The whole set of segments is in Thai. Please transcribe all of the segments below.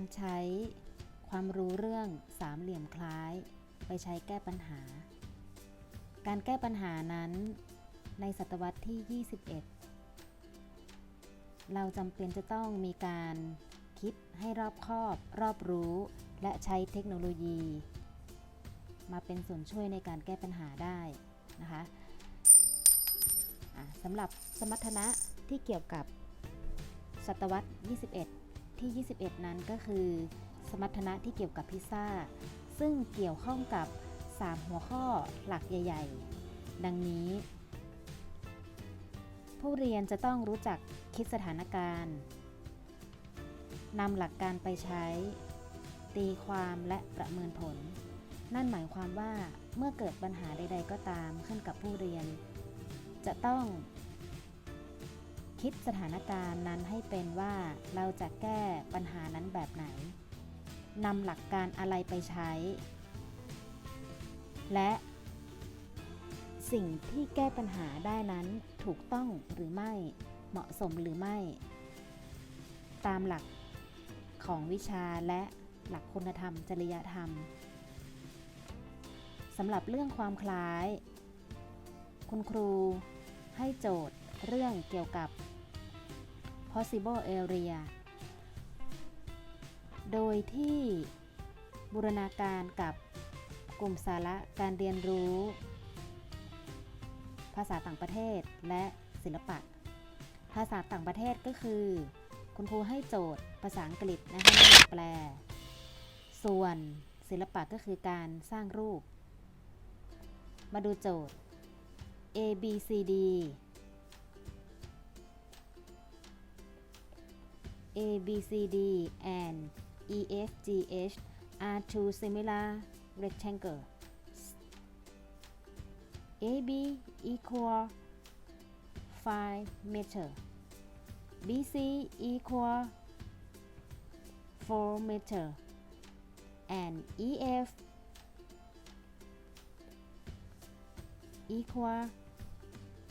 การใช้ความรู้เรื่องสามเหลี่ยมคล้าย ไปใช้แก้ปัญหา การแก้ปัญหานั้น ในศตวรรษที่ 21 เราจำเป็นจะต้องมีการคิดให้รอบคอบ รอบรู้ และใช้เทคโนโลยี มาเป็นส่วนช่วยในการแก้ปัญหาได้นะคะะสำหรับสมรรถนะที่เกี่ยวกับศตวรรษ 21 ที่ 21 นั้นก็คือ สมรรถนะที่เกี่ยวกับพิซซ่า ซึ่งเกี่ยวข้องกับ 3 หัวข้อหลักใหญ่ ๆ ดังนี้ ผู้เรียนจะต้องรู้จักคิดสถานการณ์นำหลักการไปใช้ ตีความและประเมินผล นั่นหมายความว่าเมื่อเกิดปัญหาใด ๆ ก็ตามขึ้นกับผู้เรียน จะต้อง คิดสถานการณ์นั้นให้เป็นว่าเราจะแก้ปัญหานั้นแบบไหนนำหลักการอะไรไปใช้ และสิ่งที่แก้ปัญหาได้นั้นถูกต้องหรือไม่เหมาะสมหรือไม่ ตามหลักของวิชาและหลักคุณธรรม จริยธรรมสำหรับเรื่องความคล้าย คุณครูให้โจทย์เรื่องเกี่ยวกับ possible area โดยที่บูรณาการกับกลุ่มสาระการเรียนรู้ ภาษาต่างประเทศและศิลปะ ภาษาต่างประเทศก็คือ คุณครูให้โจทย์ภาษาอังกฤษและให้นักเรียนแปล ส่วนศิลปะก็คือการสร้างรูป มาดูโจทย์ A B C D A B C D and E F G H are two similar rectangles. AB equal 5 meter. BC equal 4 meter. And EF equal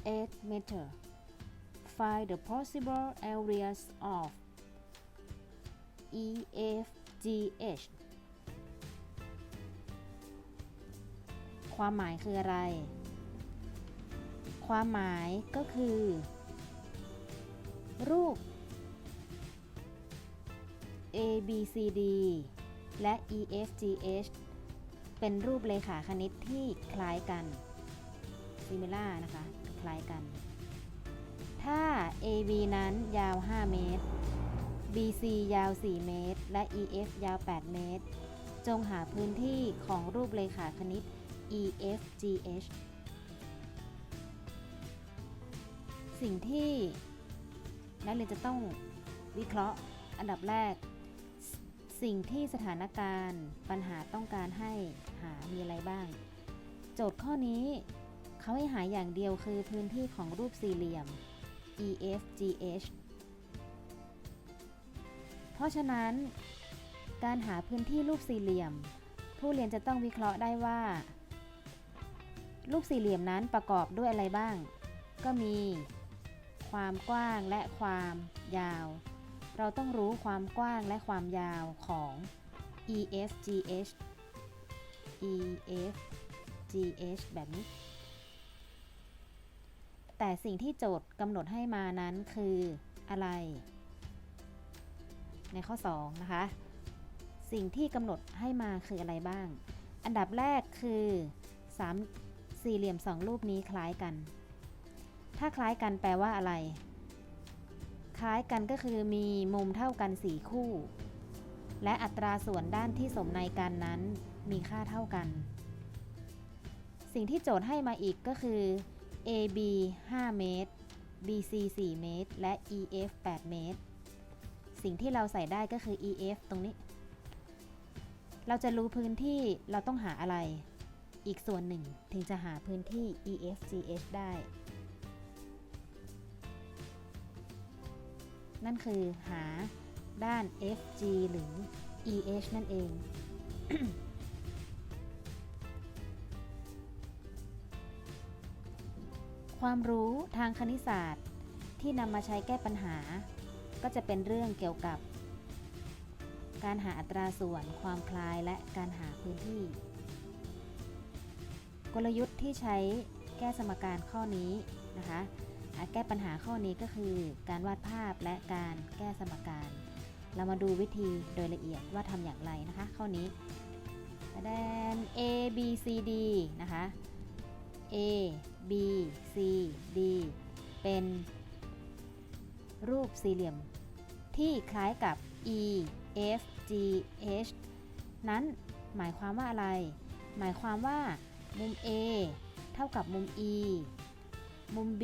8 meter. Find the possible areas of EFGH ความหมายคืออะไร ความหมายก็คือ รูป A B C D และ E F G H เป็นรูปเลขาคณิตที่คล้ายกัน similar นะคะ คล้ายกัน ถ้า AB นั้นยาว 5 เมตร BC ยาว 4 เมตร และ EF ยาว 8 เมตร จงหาพื้นที่ของรูปเลขาคณิต EFGH สิ่งที่นักเรียนจะต้องวิเคราะห์อันดับแรก สิ่งที่สถานการณ์ปัญหาต้องการให้หามีอะไรบ้าง โจทย์ข้อนี้เขาให้หาอย่างเดียวคือพื้นที่ของรูปสี่เหลี่ยม EFGH เพราะฉะนั้น การหาพื้นที่รูปสี่เหลี่ยม ผู้เรียนจะต้องวิเคราะห์ได้ว่า รูปสี่เหลี่ยมนั้นประกอบด้วยอะไรบ้าง ก็มี ความกว้างและความยาว เราต้องรู้ความกว้างและความยาวของ EFGH EFGH แบบนี้ แต่สิ่งที่โจทย์กำหนดให้มานั้นคืออะไร ในข้อ 2 นะคะ สิ่งที่กำหนดให้มาคืออะไรบ้าง อันดับแรกคือสามสี่เหลี่ยมสองรูปนี้คล้ายกัน ถ้าคล้ายกันแปลว่าอะไร คล้ายกันก็คือมีมุมเท่ากัน 4 คู่ และอัตราส่วนด้านที่สมในกันนั้นมีค่าเท่ากัน สิ่งที่โจทย์ให้มาอีกก็คือ AB 5 เมตร BC 4 เมตร และ EF 8 เมตร สิ่งที่เราใส่ได้ก็คือ EF ตรงนี้ เราจะรู้พื้นที่เราต้องหาอะไร อีกส่วนหนึ่งถึงจะหาพื้นที่ EFGH ได้ นั่นคือหาด้าน FG หรือ EH นั่นเองความรู้ทางคณิตศาสตร์ที่นำมาใช้แก้ปัญหา ก็จะเป็นเรื่องเกี่ยวกับ การหาอัตราส่วนความคล้ายและการหาพื้นที่ กลยุทธ์ที่ใช้แก้สมการข้อนี้นะคะอะแก้ปัญหาข้อนี้ก็คือ การวาดภาพและการแก้สมการ เรามาดูวิธีโดยละเอียดว่าทำอย่างไรนะคะ ข้อนี้แดน A B C D นะคะ A B C D เป็น รูปสี่เหลี่ยม ที่คล้ายกับ E F G H นั้นหมายความว่าอะไร หมายความว่า มุม A เท่ากับมุม E มุม B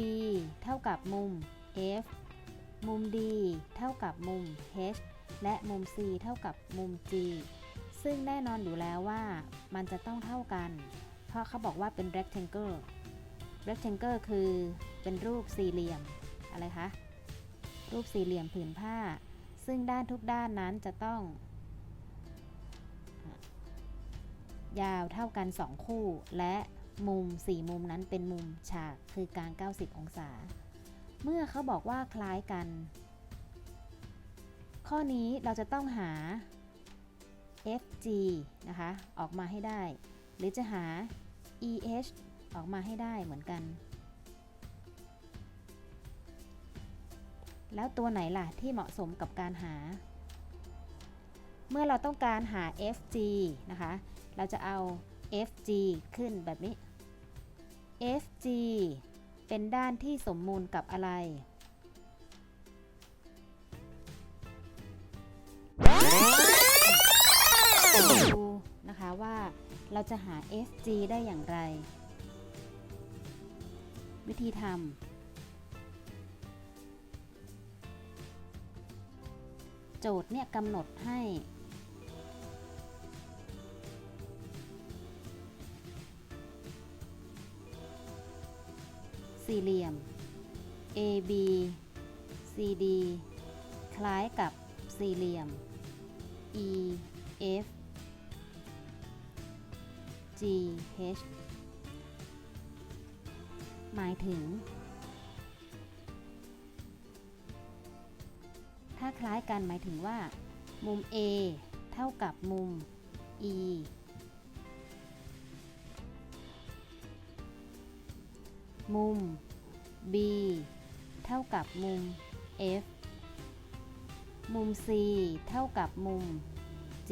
เท่ากับมุม F มุม D เท่ากับมุม H และมุม C เท่ากับมุม G ซึ่งแน่นอนอยู่แล้วว่ามันจะต้องเท่ากัน เพราะเขาบอกว่าเป็น rectangle rectangle คือเป็นรูปสี่เหลี่ยม อะไรคะ รูปสี่เหลี่ยมผืนผ้า ซึ่งด้านทุกด้านนั้นจะต้อง ยาวเท่ากัน 2 คู่ และมุม 4 มุมนั้นเป็นมุมฉากคือการ90 องศา เมื่อเขาบอกว่าคล้ายกัน ข้อนี้เราจะต้องหา FG นะคะ ออกมาให้ได้ หรือจะหา EH ออกมาให้ได้เหมือนกัน แล้วตัวไหนล่ะที่เหมาะสมกับการหา เมื่อเราต้องการหา FG นะคะ เราจะเอา FG ขึ้นแบบนี้ FG เป็นด้านที่สมมูลกับอะไร ดูนะคะว่าเราจะหา FG ได้อย่างไร วิธีทำ โจทย์เนี่ยกำหนดให้ สี่เหลี่ยม AB CD คล้ายกับสี่เหลี่ยม EF GH หมายถึง ถ้าคล้ายกันหมายถึงว่า มุม A เท่ากับมุม E มุม B เท่ากับมุม F มุม C เท่ากับมุม G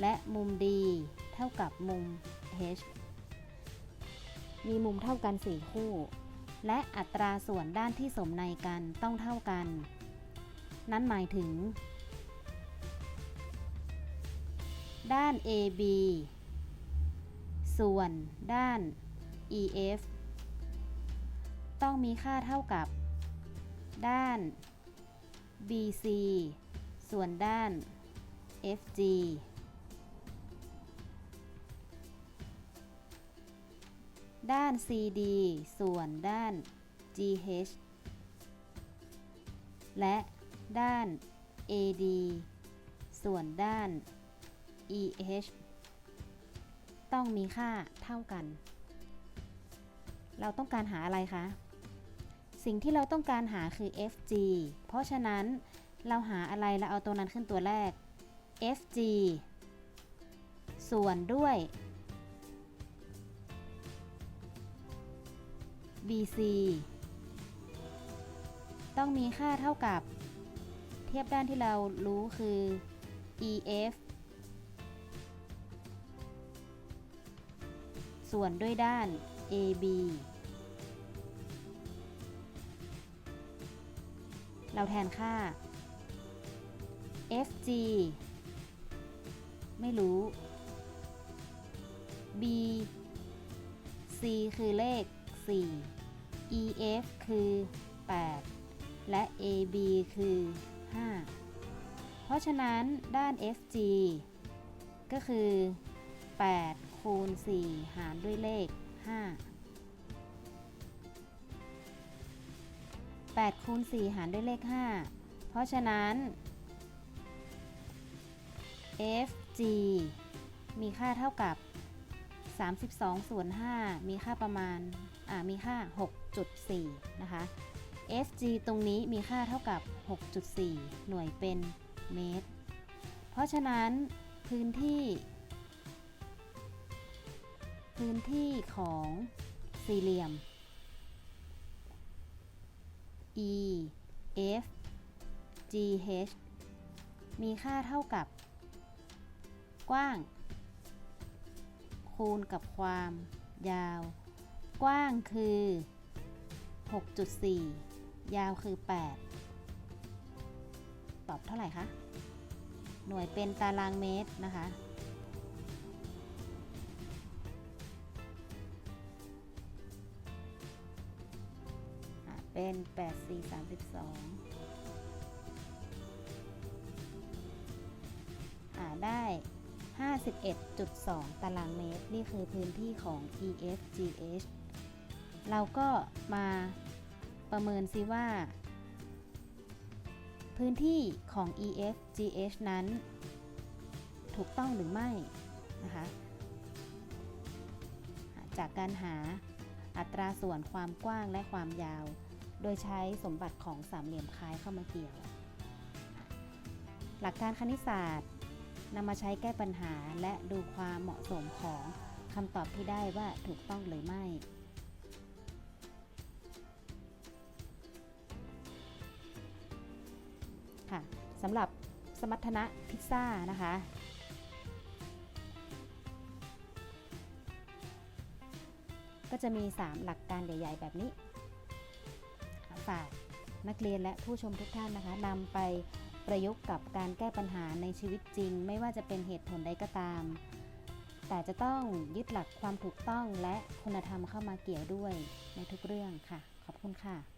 และมุม D เท่ากับมุม H มีมุมเท่ากัน 4 คู่ และอัตราส่วนด้านที่สมในกันต้องเท่ากัน นั่นหมายถึง ด้าน AB ส่วนด้าน EF ต้องมีค่าเท่ากับ ด้าน BC ส่วนด้าน FG ด้าน CD ส่วนด้าน GH และ ด้าน AD ส่วนด้าน EH ต้องมีค่าเท่ากัน เราต้องการหาอะไรคะ สิ่งที่เราต้องการหาคือ FG เพราะฉะนั้นเราหาอะไรเราเอาตัวนั้นขึ้นตัวแรก FG ส่วนด้วย BC ต้องมีค่าเท่ากับ ทียบด้านที่เรารู้คือ EF ส่วนด้วยด้าน AB เราแทนค่า FG ไม่รู้ B C คือเลข 4 EF คือ 8 และ AB คือ 5 เพราะฉะนั้นด้าน FG ก็คือ 8 คูณ 4 หารด้วยเลข 5 8 คูณ 4 หารด้วยเลข 5 เพราะฉะนั้น FG มีค่าเท่ากับ 32ส่วน5มีค่าประมาณ มีค่า 6.4 นะคะ FG ตรงนี้มีค่าเท่ากับ 6.4 หน่วยเป็นเมตรเพเพราะฉะนั้นพื้นที่ พื้นที่ของสี่เหลี่ยม e f g h มีค่าเท่ากับ กว้าง คูณกับความยาว กว้างคือ 6.4 ยาวคือ 8 ตอบเท่าไหร่คะ หน่วยเป็นตารางเมตรนะคะ เป็น 8 4 32อ่าได้ 51.2 ตารางเมตร นี่คือพื้นที่ของ EFGH เราก็มา ประเมินซิว่า พื้นที่ของ EFGH นั้น ถูกต้องหรือไม่นะคะจากการหาอัตราส่วนความกว้างและความยาว โดยใช้สมบัติของสามเหลี่ยมคล้ายเข้ามาเกี่ยว หลักการคณิตศาสตร์นำมาใช้แก้ปัญหาและดูความเหมาะสมของคำตอบที่ได้ว่าถูกต้องหรือไม่ สำหรับสมรรถนะพิซซ่านะคะ ก็จะมี 3 หลักการใหญ่ ๆ แบบนี้ ฝากนักเรียนและผู้ชมทุกท่านนะคะนำไปประยุกต์กับการแก้ปัญหาในชีวิตจริง ไม่ว่าจะเป็นเหตุผลใดก็ตาม แต่จะต้องยึดหลักความถูกต้องและคุณธรรมเข้ามาเกี่ยวด้วยในทุกเรื่องค่ะ ขอบคุณค่ะ